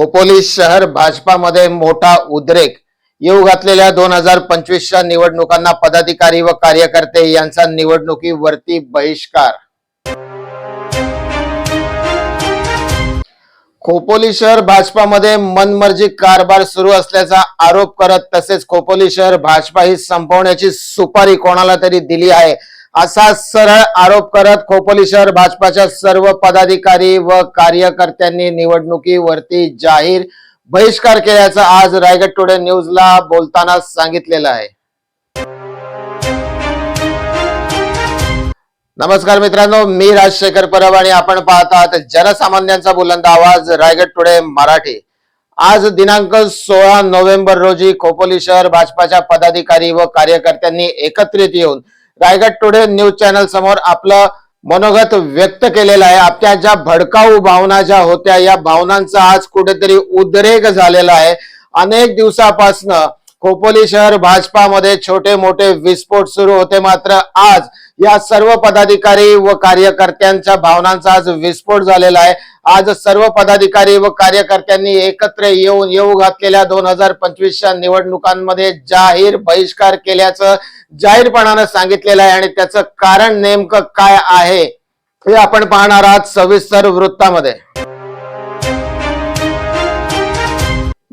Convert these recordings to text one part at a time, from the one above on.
खोपोली शहर भाजपामध्ये मोठा उद्रेक. येऊ घातलेल्या दोन हजार पंचवीसच्या निवडणुकांना पदाधिकारी व कार्यकर्ते यांचा निवडणुकीवरती बहिष्कार. खोपोली शहर भाजपामध्ये मनमर्जी कारभार सुरू असल्याचा आरोप करत तसेच खोपोली शहर भाजपा ही संपवण्याची सुपारी कोणाला तरी दिली आहे असा सरळ आरोप करत खोपोली शहर भाजपाच्या सर्व पदाधिकारी व कार्यकर्त्यांनी निवडणुकीवरती जाहीर बहिष्कार केल्याचं आज रायगड टुडे न्यूजला बोलताना सांगितलेलं आहे. नमस्कार मित्रांनो मी राजशेखर परब आणि आपण पाहत आहात जनसामान्यांचा बुलंद आवाज रायगड टुडे मराठी. आज दिनांक सोळा नोव्हेंबर रोजी खोपोली शहर भाजपाच्या पदाधिकारी व कार्यकर्त्यांनी एकत्रित येऊन रायगड टुडे न्यूज चॅनल समोर आपलं मनोगत व्यक्त केलेलं आहे. आपल्या ज्या भडकाऊ भावना ज्या होत्या या भावनांचा आज कुठेतरी उद्रेक झालेला आहे. अनेक दिवसापासनं खोपोली शहर भाजपामध्ये छोटे मोठे विस्फोट सुरू होते मात्र आज या सर्व पदाधिकारी व कार्यकर्त्यांच्या भावनांचा आज विस्फोट झालेला आहे. आज सर्व पदाधिकारी व कार्यकर्त्यांनी एकत्र येऊन येऊ घातलेल्या दोन हजार पंचवीसच्या निवडणुकांमध्ये जाहीर बहिष्कार केल्याचं जाहीरपणानं सांगितलेलं आहे आणि त्याचं कारण नेमकं काय आहे हे आपण पाहणार आहात सविस्तर वृत्तामध्ये.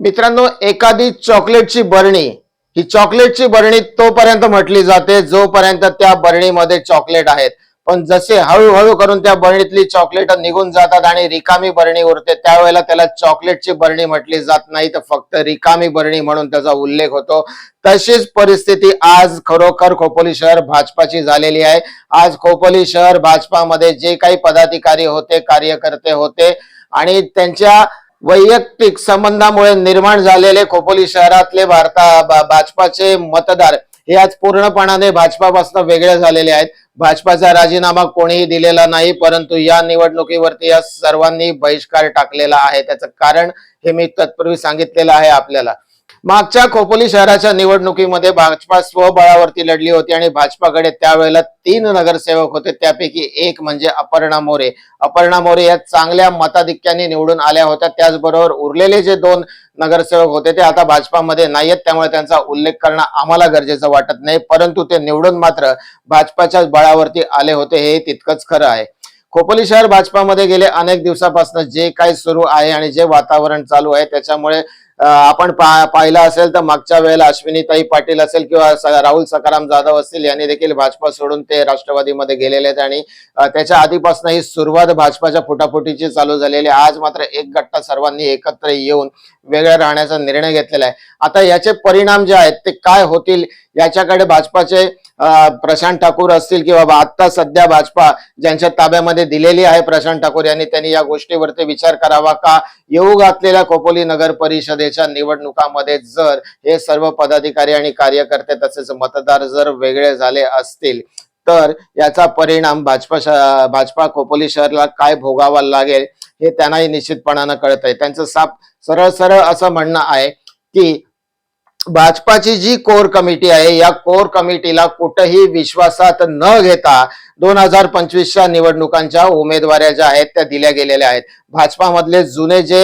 मित्रांनो एखादी चॉकलेटची बरणी. ही चॉकलेटची बरणी तोपर्यंत म्हटली जाते जोपर्यंत त्या बरणीमध्ये चॉकलेट आहेत. पण जसे हळूहळू करून त्या बरणीतली चॉकलेट निघून जातात आणि रिकामी बरणी उरते त्यावेळेला त्याला चॉकलेटची बरणी म्हटली जात नाही. तर फक्त रिकामी बरणी म्हणून त्याचा उल्लेख होतो. तशीच परिस्थिती आज खरोखर खोपोली शहर भाजपाची झालेली आहे. आज खोपोली शहर भाजपामध्ये जे काही पदाधिकारी होते कार्यकर्ते होते आणि त्यांच्या वैयक्तिक संबंधामुळे निर्माण झालेले खोपोली शहरातले भारता भाजपाचे मतदार हे आज पूर्णपणाने भाजपापासून वेगळे झालेले आहेत. भाजपाचा राजीनामा कोणीही दिलेला नाही परंतु या निवडणुकीवरती या सर्वांनी बहिष्कार टाकलेला आहे. त्याचं कारण हे मी तत्पूर्वी सांगितलेलं आहे आपल्याला. मागच्या खोपोली शहराच्या निवडणुकीमध्ये भाजपा स्वबळावरती लढली होती आणि भाजपाकडे त्यावेळेला तीन नगरसेवक होते. त्यापैकी एक म्हणजे अपर्णा मोरे. अपर्णा मोरे या चांगल्या मताधिक्याने निवडून आल्या होत्या. त्याचबरोबर उरलेले जे दोन नगरसेवक होते ते आता भाजपामध्ये नाही आहेत त्यामुळे त्यांचा उल्लेख करणं आम्हाला गरजेचं वाटत नाही. परंतु ते निवडून मात्र भाजपाच्या बळावरती आले होते. हे तितकंच खरं आहे. खोपोली शहर भाजपामध्ये गेले अनेक दिवसापासून जे काही सुरू आहे आणि जे वातावरण चालू आहे त्याच्यामुळे आपण पा- पाहिलं असेल तर मागच्या वेळेला अश्विनीताई पाटील असेल किंवा राहुल सकाराम जाधव असतील यांनी देखील भाजपा सोडून ते राष्ट्रवादीमध्ये गेलेले आहेत आणि त्याच्या आधीपासून ही सुरुवात भाजपाच्या फुटाफुटीची चालू झालेली आहे. आज मात्र एक गट्टा सर्वांनी एकत्र येऊन वेगळ्या राहण्याचा निर्णय घेतलेला आहे. आता याचे परिणाम जे आहेत ते काय होतील याच्याकडे भाजपाचे प्रशांत ठाकूर असतील किंवा बा- आता सध्या भाजपा ज्यांच्या ताब्यामध्ये दिलेली आहे प्रशांत ठाकूर यांनी त्यांनी या गोष्टीवरती विचार करावा का? येऊ घातलेल्या खोपोली नगर परिषदेच्या निवडणुकामध्ये जर हे सर्व पदाधिकारी आणि कार्यकर्ते तसेच मतदार जर वेगळे झाले असतील तर याचा परिणाम भाजपा भाजपा खोपोली शहरला काय भोगावा लागेल हे त्यांनाही निश्चितपणानं कळत आहे त्यांचं साप सरळ सरळ असं म्हणणं आहे की भाजपाची जी कोर कमिटी आहे या कोर कमिटीला कुठंही विश्वासात न घेता दोन हजार पंचवीसच्या निवडणुकांच्या उमेदवाऱ्या ज्या आहेत त्या दिल्या गेलेल्या आहेत. भाजपामधले जुने जे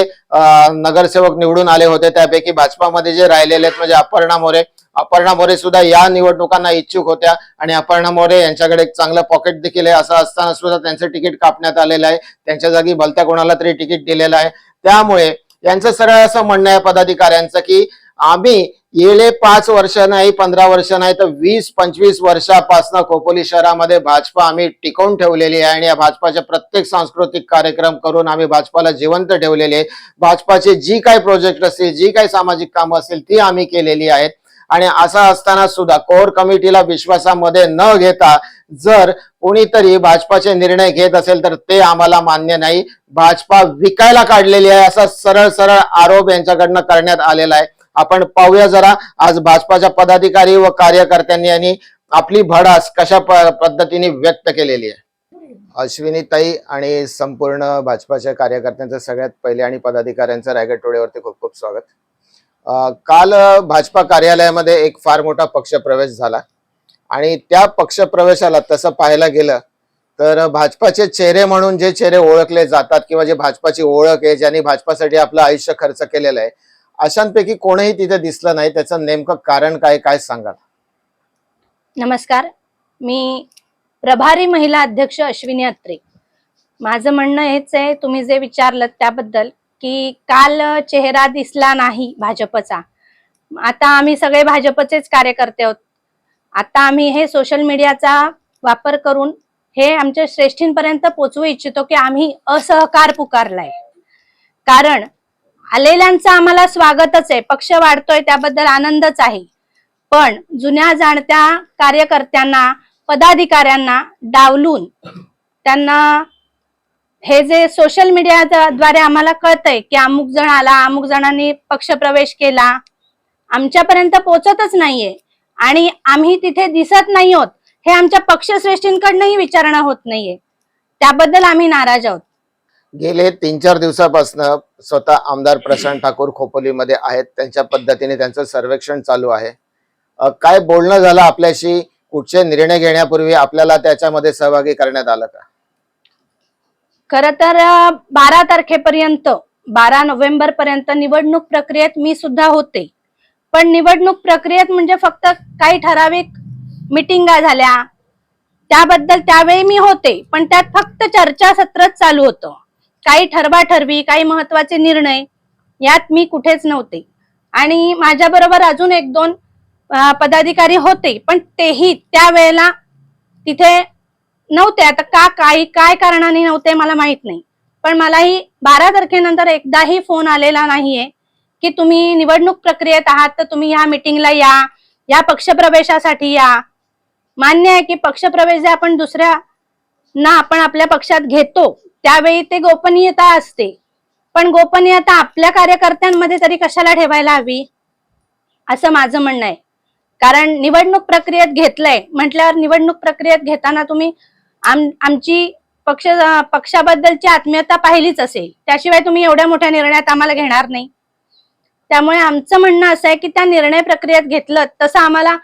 नगरसेवक निवडून आले होते त्यापैकी भाजपामध्ये जे राहिलेले आहेत म्हणजे अपर्णा मोरे. अपर्णा मोरे सुद्धा या निवडणुकांना इच्छुक होत्या आणि अपर्णा मोरे यांच्याकडे एक चांगलं पॉकेट देखील आहे. असं असताना सुद्धा त्यांचं तिकीट कापण्यात आलेलं आहे. त्यांच्या जागी भलत्या कोणाला तरी तिकीट दिलेलं आहे. त्यामुळे यांचं सरळ असं म्हणणं आहे पदाधिकाऱ्यांचं की आम्ही गेले पाच वर्ष नाही पंधरा वर्ष नाही तर वीस पंचवीस वर्षापासून खोपोली शहरामध्ये भाजपा आम्ही टिकवून ठेवलेली आहे आणि या भाजपाच्या प्रत्येक सांस्कृतिक कार्यक्रम करून आम्ही भाजपाला जिवंत ठेवलेले आहे. भाजपाचे जी काही प्रोजेक्ट असतील जी काही सामाजिक कामं असतील ती आम्ही केलेली आहेत. आणि असं असताना सुद्धा कोर कमिटीला विश्वासामध्ये न घेता जर कोणीतरी भाजपाचे निर्णय घेत असेल तर ते आम्हाला मान्य नाही. भाजपा विकायला काढलेली आहे असा सरळ सरळ आरोप यांच्याकडनं करण्यात आलेला आहे. आपण पाहूया जरा. आज भाजपाच्या पदाधिकारी व कार्यकर्त्यांनी यांनी आपली भडास कशा पद्धतीने व्यक्त केलेली आहे? अश्विनीताई आणि संपूर्ण भाजपाच्या कार्यकर्त्यांचं सगळ्यात पहिले आणि पदाधिकाऱ्यांचं रायगड टोळेवरती खूप खूप स्वागत. काल भाजपा कार्यालयामध्ये एक फार मोठा पक्षप्रवेश झाला. आणि त्या पक्षप्रवेशाला तसं पाहायला गेलं तर भाजपाचे चेहरे म्हणून जे चेहरे ओळखले जातात किंवा जे भाजपाची ओळख आहे ज्यांनी भाजपासाठी आपलं आयुष्य खर्च केलेलं आहे अशांपैकी कोणीही तिथे दिसलं नाही. त्याचं नेमकं कारण काय काय सांगा नमस्कार. मी प्रभारी महिला अध्यक्ष अश्विनी अत्रे. माझं म्हणणं हेच आहे तुम्ही जे विचारलं त्याबद्दल की काल चेहरा दिसला नाही भाजपचा. आता आम्ही सगळे भाजपचेच कार्यकर्ते आहोत. आता आम्ही हे सोशल मीडियाचा वापर करून हे आमच्या श्रेष्ठींपर्यंत पोचवू इच्छितो की आम्ही असहकार पुकारलाय. कारण आलेल्यांचं आम्हाला स्वागतच आहे. पक्ष वाढतोय त्याबद्दल आनंदच आहे. पण जुन्या जाणत्या कार्यकर्त्यांना पदाधिकाऱ्यांना डावलून त्यांना हे जे सोशल मीडियाद्वारे आम्हाला कळतंय की अमुक जण आला अमुक जणांनी पक्षप्रवेश केला आमच्यापर्यंत पोचतच नाहीये. आणि आम्ही तिथे दिसत नाही आहोत हे आमच्या पक्षश्रेष्ठींकडनंही विचारणा होत नाहीये. त्याबद्दल आम्ही नाराज आहोत. गेले तीन चार दिवसापासून स्वतः आमदार प्रशांत ठाकूर खोपोलीमध्ये आहेत. त्यांच्या पद्धतीने त्यांचं सर्वेक्षण चालू आहे. काय बोलणं झालं आपल्याशी? कुठचे निर्णय घेण्यापूर्वी आपल्याला त्याच्यामध्ये सहभागी करण्यात आलं का? खर तर बारा तारखेपर्यंत बारा नोव्हेंबर पर्यंत निवडणूक प्रक्रियेत मी सुद्धा होते. पण निवडणूक प्रक्रियेत म्हणजे फक्त काही ठराविक मिटिंगा झाल्या. त्याबद्दल त्यावेळी मी होते. पण त्यात फक्त चर्चासत्रच चालू होतं. काही ठरवाठरवी काही महत्त्वाचे निर्णय यात मी कुठेच नव्हते. आणि माझ्या बरोबर अजून एक दोन पदाधिकारी होते पण तेही त्यावेळेला तिथे नव्हते. आता का काही काय कारणाने नव्हते मला माहीत नाही. पण मलाही बारा तारखेनंतर एकदाही फोन आलेला नाहीये की तुम्ही निवडणूक प्रक्रियेत आहात तर तुम्ही या मिटिंगला या या पक्षप्रवेशासाठी या. मान्य आहे की पक्षप्रवेश जे आपण दुसऱ्या ना आपण आपल्या पक्षात घेतो. त्यावेळी ते गोपनीयता असते. पण गोपनीयता आपल्या कार्यकर्त्यांमध्ये तरी कशाला ठेवायला हवी? असं माझं म्हणणं आहे. कारण निवडणूक प्रक्रियेत घेतलंय. म्हटल्यावर निवडणूक प्रक्रियेत घेताना तुम्ही आम आमची पक्ष पक्षाबद्दलची आत्मीयता पाहिलीच असेल. त्याशिवाय तुम्ही एवढ्या मोठ्या निर्णयात आम्हाला घेणार नाही. त्यामुळे आमचं म्हणणं असं आहे की त्या निर्णय प्रक्रियेत घेतलं तसं आम्हाला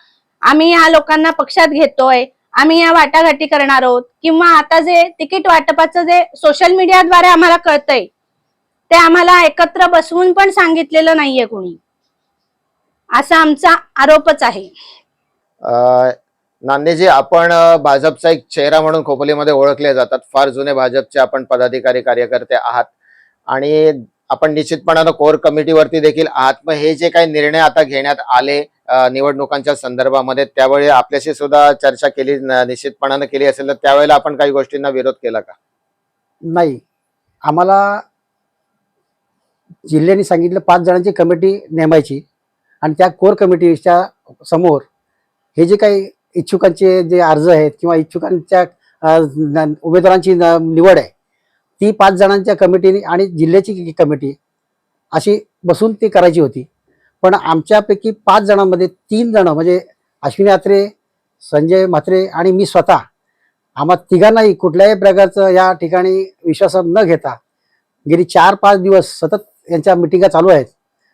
आम्ही या लोकांना पक्षात घेतोय. आम्ही या वाटाघाटी करणार आहोत. किंवा आता जे तिकीट वाटपाचं जे सोशल मीडियाद्वारे आम्हाला कळतंय ते आम्हाला एकत्र बसवून पण सांगितलेलं नाहीये कोणी. असा आमचा आरोपच आहे. नांदेजी आपण भाजपचा एक चेहरा म्हणून खोपोलीमध्ये ओळखले जातात. फार जुने भाजपचे आपण पदाधिकारी कार्यकर्ते आहात. आणि आपण निश्चितपणानं कोर कमिटीवरती देखील आहात. मग हे जे काही निर्णय आता घेण्यात आले निवडणुकांच्या संदर्भामध्ये त्यावेळी आपल्याशी सुद्धा चर्चा केली निश्चितपणानं केली असेल तर त्यावेळेला आपण काही गोष्टींना विरोध केला का? नाही. आम्हाला जिल्ह्याने सांगितलं पाच जणांची कमिटी नेमायची आणि त्या कोर कमिटीच्या समोर हे जे काही इच्छुकांचे जे अर्ज आहेत किंवा इच्छुकांच्या उमेदवारांची निवड आहे ती पाच जणांच्या कमिटीने आणि जिल्ह्याची कमिटी अशी बसून ती करायची होती. पण आमच्यापैकी पाच जणांमध्ये तीन जण म्हणजे अश्विनी आत्रे संजय म्हात्रे आणि मी स्वतः आम्हा तिघांनाही कुठल्याही प्रकारचं या ठिकाणी विश्वासात न घेता गेली चार पाच दिवस सतत यांच्या मिटिंगा चालू आहेत.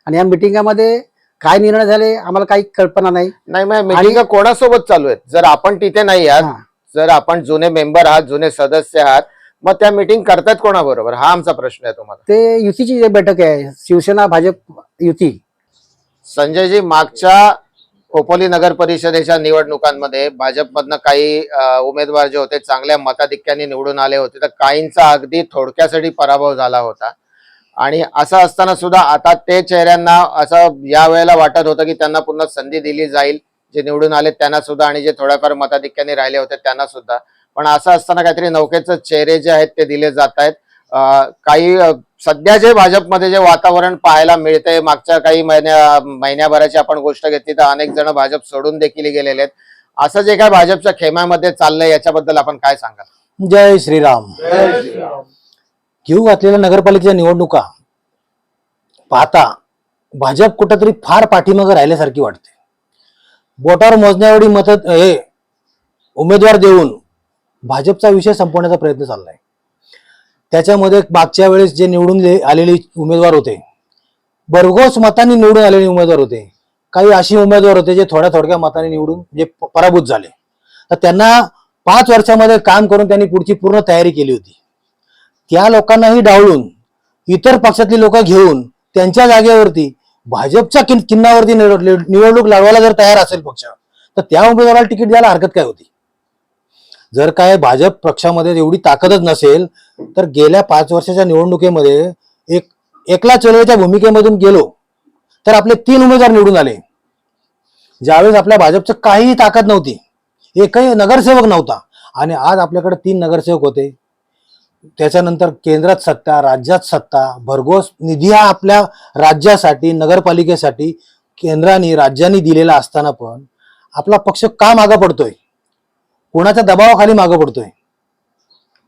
आणि या मिटिंगामध्ये काय निर्णय झाले आम्हाला काही कल्पना नाही. नाही मग मीटिंग कोणासोबत चालू आहेत? जर आपण तिथे नाही आहात. जर आपण जुने मेंबर आहात जुने सदस्य आहात मग त्या मीटिंग करतात कोणाबरोबर? हा आमचा प्रश्न आहे तुम्हाला. ते युतीची जी बैठक आहे शिवसेना भाजप युती. संजयजी मागच्या खोपोली नगर परिषदेच्या निवडणुकांमध्ये भाजपमधनं काही उमेदवार जे होते चांगल्या मताधिक्याने निवडून आले होते. तर काहींचा अगदी थोडक्यासाठी पराभव झाला होता. आणि असं असताना सुद्धा आता ते चेहऱ्यांना असं या वेळेला वाटत होतं की त्यांना पुन्हा संधी दिली जाईल. जे निवडून आले त्यांना सुद्धा आणि जे थोड्याफार मताधिक्याने राहिले होते त्यांना सुद्धा. पण असं असताना काहीतरी नौकेचे चेहरे जे आहेत ते दिले जात आहेत. काही सध्या जे भाजपमध्ये जे वातावरण पाहायला मिळते मागच्या काही महिन्या महिन्याभराची आपण गोष्ट घेतली तर अनेक जण भाजप सोडून देखील गेलेले आहेत. असं जे काय भाजपच्या खेमामध्ये चाललंय याच्याबद्दल आपण काय सांगाल? जय श्रीराम. घेऊ घातलेल्या नगरपालिकेच्या निवडणुका. पाहता भाजप कुठंतरी फार पाठीमागं राहिल्यासारखी वाटते. बोटावर मोजण्यावेळी मत हे उमेदवार देऊन भाजपचा विषय संपवण्याचा प्रयत्न चाललाय. त्याच्यामध्ये मागच्या वेळेस जे निवडून आलेले उमेदवार होते भरघोस मतांनी निवडून आलेले उमेदवार होते. काही अशी उमेदवार होते जे थोड्या थोडक्या मताने निवडून म्हणजे जे पराभूत झाले. तर त्यांना पाच वर्षामध्ये काम करून त्यांनी पुढची पूर्ण तयारी केली होती. त्या लोकांनाही डावळून इतर पक्षातली लोक घेऊन त्यांच्या जागेवरती भाजपच्या किन किन्नावरती निवडणूक लढवायला जर तयार असेल पक्ष तर त्या उमेदवाराला तिकीट द्यायला हरकत काय होती? जर काय भाजप पक्षामध्ये एवढी ताकदच नसेल तर गेल्या पाच वर्षाच्या निवडणुकीमध्ये एक एकला चळवळीच्या भूमिकेमधून गेलो तर आपले तीन उमेदवार निवडून आले. ज्यावेळेस आपल्या भाजपचं काहीही ताकद नव्हती एकही नगरसेवक नव्हता आणि आज आपल्याकडे तीन नगरसेवक होते. त्याच्यानंतर केंद्रात सत्ता राज्यात सत्ता भरघोस निधी हा आपल्या राज्यासाठी नगरपालिकेसाठी केंद्राने राज्यांनी दिलेला असताना पण आपला पक्ष का मागं पडतोय? कोणाच्या दबावाखाली मागं पडतोय?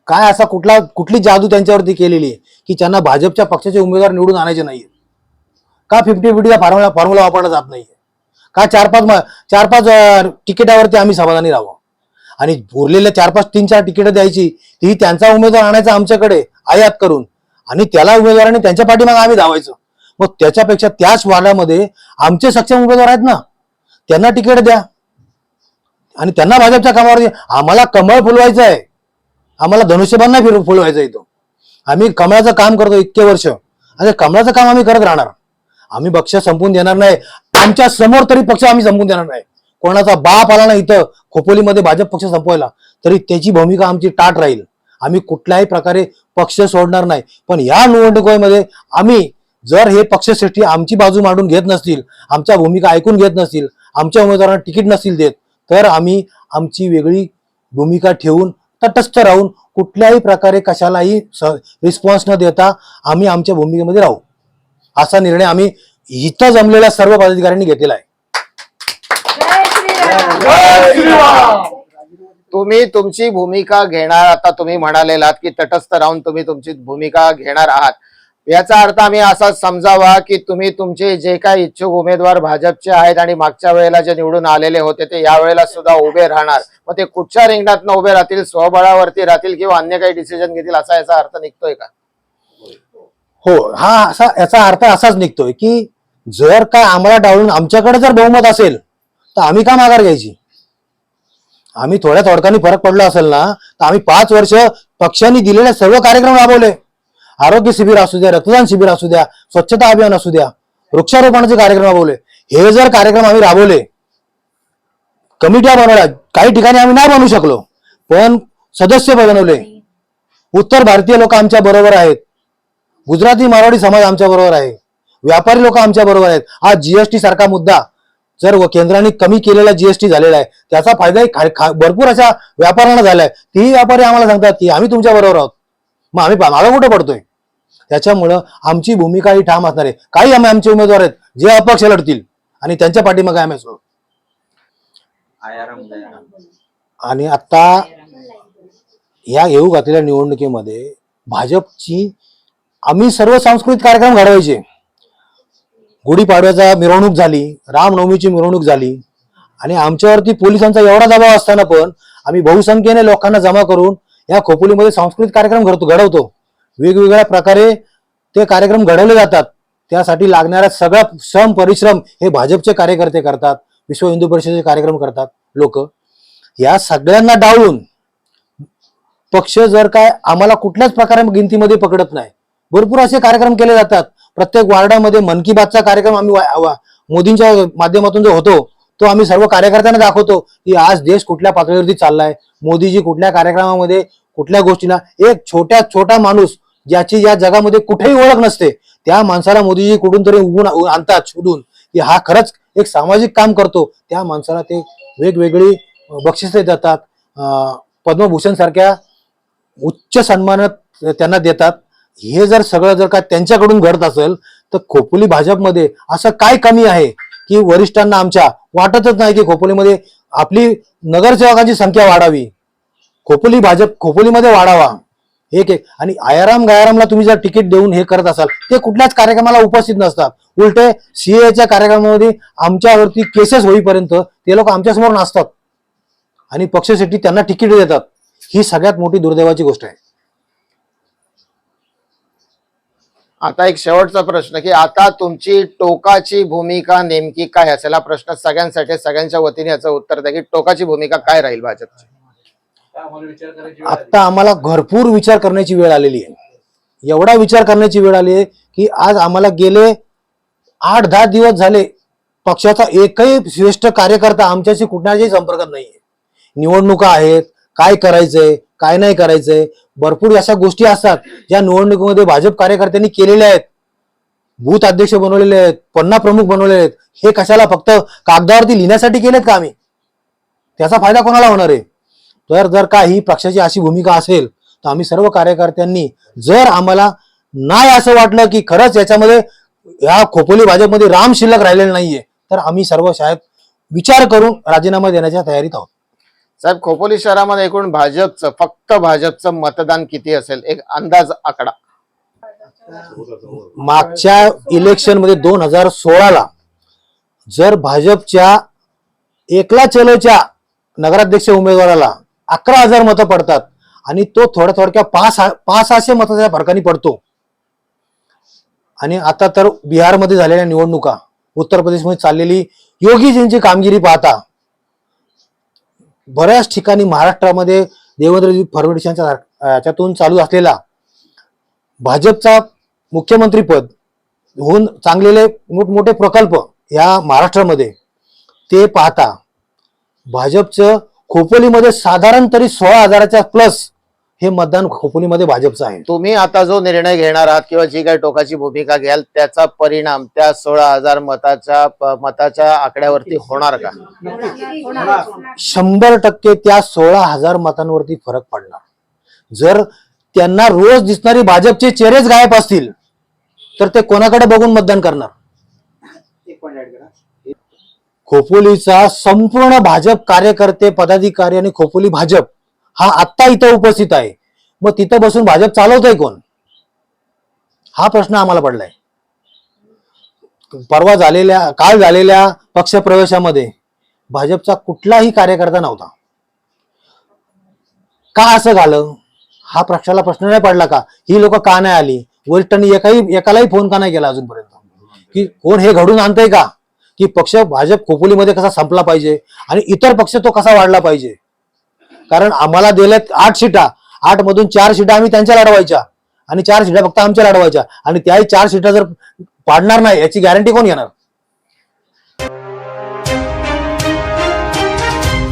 काय असा कुठला कुठली जादू त्यांच्यावरती केलेली आहे की त्यांना भाजपच्या पक्षाचे उमेदवार निवडून आणायचे नाहीये? का फिफ्टी फिफ्टीचा फॉर्म्युला फॉर्म्युला वापरला जात नाहीये? का चार पाच चार पाच तिकिटावरती आम्ही समाधानी राहावं? आणि उरलेल्या चार पाच तीन चार तिकीट द्यायची ती त्यांचा उमेदवार आणायचा आमच्याकडे आयात करून. आणि त्याला उमेदवाराने त्यांच्या पाठीमागे आम्ही धावायचं. मग त्याच्यापेक्षा त्याच वार्डामध्ये आमचे सक्षम उमेदवार आहेत ना? त्यांना तिकीट द्या. आणि त्यांना भाजपच्या कामावर आम्हाला कमळ फुलवायचं आहे आम्हाला धनुष्यबांना फिर फुलवायचं इथं. आम्ही कमळाचं काम करतो इतके वर्ष. आणि कमळाचं काम आम्ही करत राहणार. आम्ही पक्ष संपून देणार नाही. आमच्यासमोर तरी पक्ष आम्ही संपून देणार नाही. कोणाचा बाप आला ना इथं खोपोलीमध्ये भाजप पक्ष संपवायला तरी त्याची भूमिका आमची टाट राहील. आम्ही कुठल्याही प्रकारे पक्ष सोडणार नाही. पण या निवडणुकीमध्ये आम्ही जर हे पक्षश्रेष्ठी आमची बाजू मांडून घेत नसतील आमच्या भूमिका ऐकून घेत नसतील आमच्या उमेदवारांना तिकीट नसतील देत तर आम्ही आमची वेगळी भूमिका ठेवून तटस्थ राहून कुठल्याही प्रकारे कशालाही रिस्पॉन्स न देता आम्ही आमच्या भूमिकेमध्ये राहू. असा निर्णय आम्ही इथं जमलेल्या सर्व पदाधिकाऱ्यांनी घेतलेला आहे. तुम्ही तुमची भूमिका घेणार आता तुम्ही म्हणालेलात की तटस्थ राहून तुम्ही तुमची भूमिका घेणार आहात. याचा अर्थ आम्ही असा समजावा की तुम्ही तुमचे जे काही इच्छुक उमेदवार भाजपचे आहेत आणि मागच्या वेळेला जे निवडून आलेले होते ते या वेळेला सुद्धा उभे राहणार. मग ते कुठच्या रिंगणात उभे राहतील स्वबळावरती राहतील किंवा अन्य काही डिसिजन घेतील असा याचा अर्थ निघतोय का? हो हा असा याचा अर्थ असाच निघतोय की जर काय आम्हाला डावलून आमच्याकडे जर बहुमत असेल तर आम्ही का माघार घ्यायची? आम्ही थोड्या थोडक्यानी फरक पडला असेल ना तर आम्ही पाच वर्ष पक्षांनी दिलेले सर्व कार्यक्रम राबवले. आरोग्य शिबिर असू द्या रक्तदान शिबिर असू द्या स्वच्छता अभियान असू द्या वृक्षारोपणाचे कार्यक्रम राबवले. हे जर कार्यक्रम आम्ही राबवले कमिट्या बनवल्या काही ठिकाणी आम्ही नाही बनवू शकलो पण सदस्य बनवले. उत्तर भारतीय लोक आमच्या बरोबर आहेत. गुजराती मारवाडी समाज आमच्या बरोबर आहे. व्यापारी लोक आमच्या बरोबर आहेत. हा जीएसटी सारखा मुद्दा जर केंद्राने कमी केलेला जीएसटी झालेला आहे त्याचा फायदाही खा- खा- भरपूर अशा व्यापाऱ्यांना झालाय. तीही व्यापारी आम्हाला सांगतात की आम्ही तुमच्या बरोबर आहोत. मग आम्ही मागं कुठं पडतोय? त्याच्यामुळं आमची भूमिका ही ठाम असणार आहे. काही आम्ही आमचे उमेदवार आहेत जे अपक्ष लढतील आणि त्यांच्या पाठीमागे आम्ही असू आणि आता या येऊ घातलेल्या निवडणुकीमध्ये भाजपची आम्ही सर्व सांस्कृतिक कार्यक्रम घडवायचे. गुढीपाडव्याचा मिरवणूक झाली रामनवमीची मिरवणूक झाली. आणि आमच्यावरती पोलिसांचा एवढा दबाव असताना पण आम्ही बहुसंख्येने लोकांना जमा करून या खोपोलीमध्ये सांस्कृतिक कार्यक्रम घडतो घडवतो. वेगवेगळ्या प्रकारे ते कार्यक्रम घडवले जातात. त्यासाठी लागणारा सगळा श्रम परिश्रम हे भाजपचे कार्यकर्ते करतात. विश्व हिंदू परिषदेचे कार्यक्रम करतात लोक. या सगळ्यांना डावलून पक्ष जर काय आम्हाला कुठल्याच प्रकारे गिनतीमध्ये पकडत नाही. भरपूर असे कार्यक्रम केले जातात. प्रत्येक वार्डामध्ये मन की बातचा कार्यक्रम आम्ही मोदींच्या माध्यमातून जो होतो तो आम्ही सर्व कार्यकर्त्यांना दाखवतो की आज देश कुठल्या पातळीवरती चाललाय. मोदीजी कुठल्या कार्यक्रमामध्ये कुठल्या गोष्टीला एक छोट्या छोटा माणूस ज्याची या जगामध्ये कुठेही ओळख नसते त्या माणसाला मोदीजी कुठून तरी उगून आणतात शोधून की हा खरंच एक सामाजिक काम करतो. त्या माणसाला ते वेगवेगळी बक्षिसे देतात. पद्मभूषण सारख्या उच्च सन्मानात त्यांना देतात. हे जर सगळं जर का त्यांच्याकडून घडत असेल तर खोपोली भाजपमध्ये असं काय कमी आहे की वरिष्ठांना आमच्या वाटतच नाही की खोपोलीमध्ये आपली नगरसेवकांची संख्या वाढावी. खोपोली भाजप खोपोलीमध्ये वाढावा. एक एक. आणि आयाराम गायारामला तुम्ही जर तिकीट देऊन हे करत असाल ते कुठल्याच कार्यक्रमाला उपस्थित नसतात. उलटे सीएच्या कार्यक्रमामध्ये आमच्यावरती केसेस होईपर्यंत ते लोक आमच्यासमोर नाचतात. आणि पक्षासाठी त्यांना तिकीट देतात. ही सगळ्यात मोठी दुर्दैवाची गोष्ट आहे. आता एक शेवटचा प्रश्न की आता तुमची टोकाची भूमिका नेमकी काय असेल? हा प्रश्न सगळ्यांसाठी सगळ्यांच्या वतीने याचं उत्तर द्या की टोकाची भूमिका काय राहील भाजपची? आता आम्हाला भरपूर विचार करण्याची वेळ आलेली आहे. एवढा विचार करण्याची वेळ आली आहे की आज आम्हाला गेले आठ दहा दिवस झाले पक्षाचा एकही श्रेष्ठ कार्यकर्ता आमच्याशी कुठल्याही संपर्कात नाहीये. निवडणुका आहेत काय करायचंय काय नाही करायचंय भरपूर अशा गोष्टी असतात ज्या निवडणुकीमध्ये भाजप कार्यकर्त्यांनी केलेल्या आहेत. बूथ अध्यक्ष बनवलेले आहेत पन्ना प्रमुख बनवलेले आहेत. हे कशाला फक्त कागदावरती लिहिण्यासाठी केलेत का आम्ही? त्याचा फायदा कोणाला होणार आहे? तर जर का ही पक्षाची अशी भूमिका असेल तर आम्ही सर्व कार्यकर्त्यांनी जर आम्हाला नाही असं वाटलं की खरंच याच्यामध्ये या खोपोली भाजपमध्ये राम शिल्लक राहिलेलं नाहीये तर आम्ही सर्व शाळेत विचार करून राजीनामा देण्याच्या तयारीत आहोत. साहेब खोपोली शहरामध्ये एकूण भाजपचं फक्त भाजपचं मतदान किती असेल? एक अंदाज आकडा. मागच्या इलेक्शनमध्ये दोन हजार सोळाला जर भाजपच्या एकला चलोच्या नगराध्यक्ष उमेदवाराला अकरा हजार मतं पडतात आणि तो थोड्या थोडक्या पाच पाच सहाशे मताच्या फरकाने पडतो. आणि आता तर बिहारमध्ये झालेल्या निवडणुका उत्तर प्रदेशमध्ये चाललेली योगीजींची कामगिरी पाहता बऱ्याच ठिकाणी महाराष्ट्रामध्ये देवेंद्रजी फडणवीस यांच्या याच्यातून चालू असलेला भाजपचा मुख्यमंत्रीपद होऊन चांगलेले मोठमोठे प्रकल्प या महाराष्ट्रामध्ये ते पाहता भाजपचं खोपोलीमध्ये साधारण तरी सोळा हजाराच्या प्लस हे मतदान खोपोलीमध्ये भाजपचं आहे. तुम्ही आता जो निर्णय घेणार आहात किंवा जी काही टोकाची भूमिका घ्याल त्याचा परिणाम त्या सोळा हजार मताच्या मताच्या आकड्यावरती होणार का? शंभर टक्के त्या सोळा हजार मतांवरती फरक पडणार. जर त्यांना रोज दिसणारी भाजपचे चेहरेच गायब असतील तर ते कोणाकडे बघून मतदान करणार? खोपोलीचा संपूर्ण भाजप कार्यकर्ते पदाधिकारी आणि खोपोली भाजप हा आत्ता इथं उपस्थित आहे. मग तिथं बसून भाजप चालवतोय कोण? हा प्रश्न आम्हाला पडलाय. परवा झालेल्या काल झालेल्या पक्षप्रवेशामध्ये भाजपचा कुठलाही कार्यकर्ता नव्हता. का असं झालं? हा पक्षाला प्रश्न नाही पडला का? ही लोक का नाही आली? वरिष्ठांनी एकाही एकालाही फोन का नाही केला अजूनपर्यंत? की कोण हे घडून आणतंय का? की पक्ष भाजप खोपोलीमध्ये कसा संपला पाहिजे? आणि इतर पक्ष तो कसा वाढला पाहिजे? कारण आम्हाला दिल्यात आठ सीटा. आठ मधून चार सीटा आम्ही त्यांच्या लढवायच्या. आणि चार सीटा फक्त आमच्या लढवायच्या. आणि त्याही चार सीटा जर पाडणार नाही याची गॅरंटी कोण घेणार?